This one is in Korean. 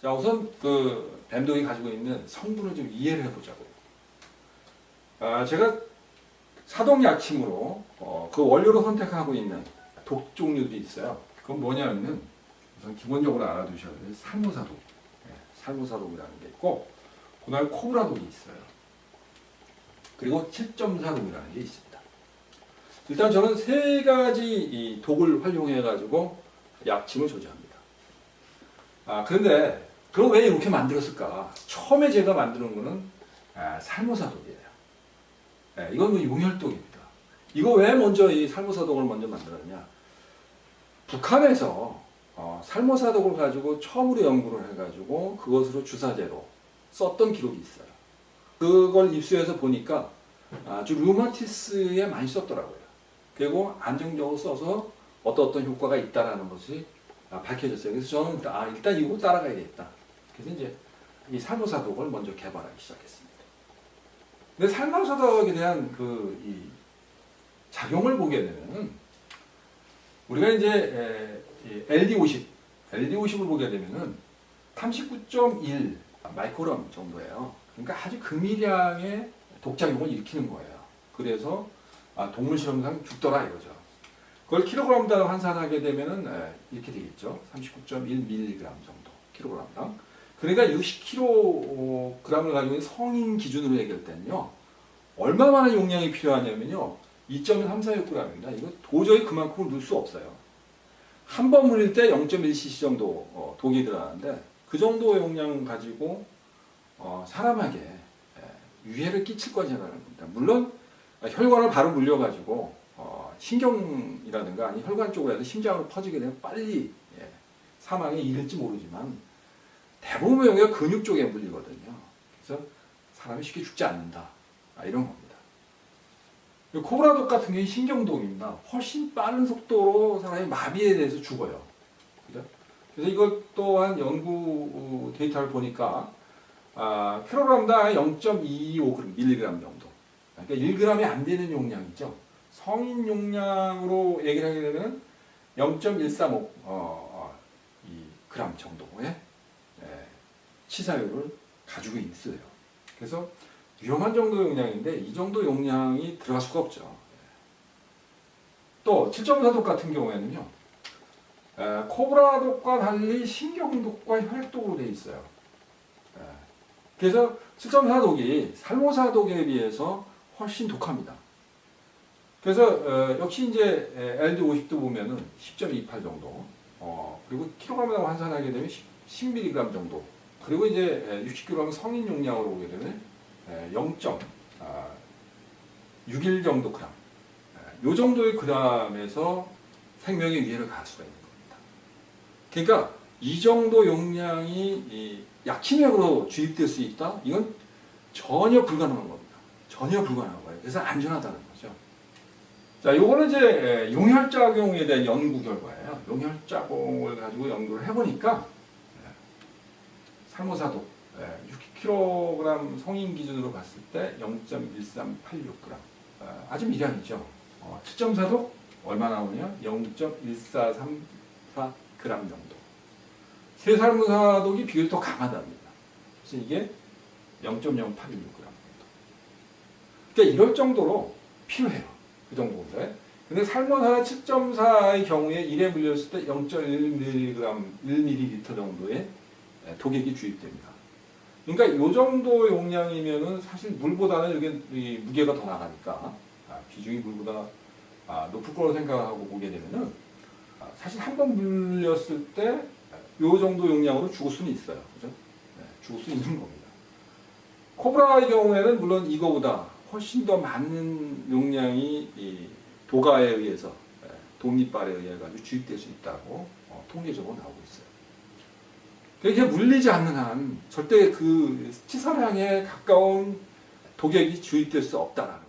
자, 우선 그 뱀독이 가지고 있는 성분을 좀 이해를 해보자고요. 아, 제가 사동 약침으로 어, 그 원료로 선택하고 있는 독 종류들이 있어요. 그건 뭐냐면은 우선 기본적으로 알아두셔야 될 살모사독, 네, 살모사독이라는 게 있고, 그 다음에 코브라독이 있어요. 그리고 7.4독이라는 게 있습니다. 일단 저는 세 가지 이 독을 활용해 가지고 약침을 조제합니다. 아 그런데 그럼 왜 이렇게 만들었을까? 처음에 제가 만드는 거는 아, 살모사독이에요. 네, 이건 뭐 용혈독입니다. 이거 왜 먼저 이 살모사독을 먼저 만들었냐? 북한에서 어, 살모사독을 가지고 처음으로 연구를 해가지고 그것으로 주사제로 썼던 기록이 있어요. 그걸 입수해서 보니까 아주 류마티스에 많이 썼더라고요. 그리고 안정적으로 써서 어떤 어떤 효과가 있다라는 것이 아, 밝혀졌어요. 그래서 저는 아, 일단 이거 따라가야겠다. 그래서 이제 이 살모사독을 먼저 개발하기 시작했습니다. 근데 살모사독에 대한 그 이 작용을 보게 되면은 우리가 이제 에, 이 LD50, LD50을 보게 되면은 39.1 마이크롬 정도예요. 그러니까 아주 금이량의 독작용을 일으키는 거예요. 그래서 아, 동물 실험상 죽더라 이거죠. 그걸 킬로그램당 환산하게 되면은 에, 이렇게 되겠죠. 39.1mg 정도 킬로그램당. 그러니까 60kg을 가지고 있는 성인 기준으로 얘기할 때는요. 얼마만한 용량이 필요하냐면요. 2.346g입니다. 이거 도저히 그만큼을 넣을 수 없어요. 한 번 물릴 때 0.1cc 정도 어, 독이 들어가는데 그 정도 용량 가지고 어, 사람에게 에, 유해를 끼칠 거냐라는 겁니다. 물론 혈관을 바로 물려가지고 어, 신경이라든가 아니 혈관 쪽으로 심장으로 퍼지게 되면 빨리 예, 사망에 이를지 모르지만 대부분의 경우가 근육 쪽에 물리거든요. 그래서 사람이 쉽게 죽지 않는다. 아, 이런 겁니다. 이 코브라독 같은 경우는 신경독입니다. 훨씬 빠른 속도로 사람이 마비에 대해서 죽어요. 그죠? 그래서 이것 또한 연구 데이터를 보니까 아, 킬로그램당 0.225mg 정도. 그러니까 1g이 안 되는 용량이죠. 성인 용량으로 얘기를 하게 되면 0.135 어, 어, 이 그램 정도의 예, 치사율을 가지고 있어요. 그래서 위험한 정도 용량인데 이 정도 용량이 들어갈 수가 없죠. 또 7.4독 같은 경우에는요. 에, 코브라독과 달리 신경독과 혈액독으로 되어 있어요. 에, 그래서 7.4독이 살모사독에 비해서 훨씬 독합니다. 그래서 어, 역시 이제 LD50도 보면은 10.28 정도, 어, 그리고 킬로그램당 환산하게 되면 10, mg 정도, 그리고 이제 60kg 성인 용량으로 보게 되면 0.61 정도 그램, 요 정도의 그램에서 생명의 위해를 가할 수가 있는 겁니다. 그러니까 이 정도 용량이 이 약침약으로 주입될 수 있다? 이건 전혀 불가능한 겁니다. 전혀 불가능한 거예요. 그래서 안전하다는 거죠. 자, 요거는 이제 용혈작용에 대한 연구 결과예요. 용혈작용을 가지고 연구를 해보니까 살모사독 6kg 성인 기준으로 봤을 때 0.1386g 아주 미량이죠. 어, 7.4독 얼마 나오냐? 0.1434g 정도. 세살모사독이 비교적 더 강하답니다. 그래서 이게 0.0816g 정도. 그러니까 이럴 정도로 필요해요. 그 정도인데. 근데 살모사나 7.4의 경우에 1에 물렸을 때 0.1mg, 1ml 정도의 독액이 주입됩니다. 그러니까 이 정도 용량이면은 사실 물보다는 이게 이 무게가 더 나가니까 아, 비중이 물보다 아, 높을 거라고 생각하고 보게 되면은 아, 사실 한 번 물렸을 때 이 정도 용량으로 죽을 수는 있어요. 그죠? 네, 죽을 수 있는 겁니다. 코브라의 경우에는 물론 이거보다 훨씬 더 많은 용량이 이 도가에 의해서 예, 독립발에 의해 가지고 주입될 수 있다고 어, 통계적으로 나오고 있어요. 그렇게 물리지 않는 한 절대 그 치사량에 가까운 독액이 주입될 수 없다라는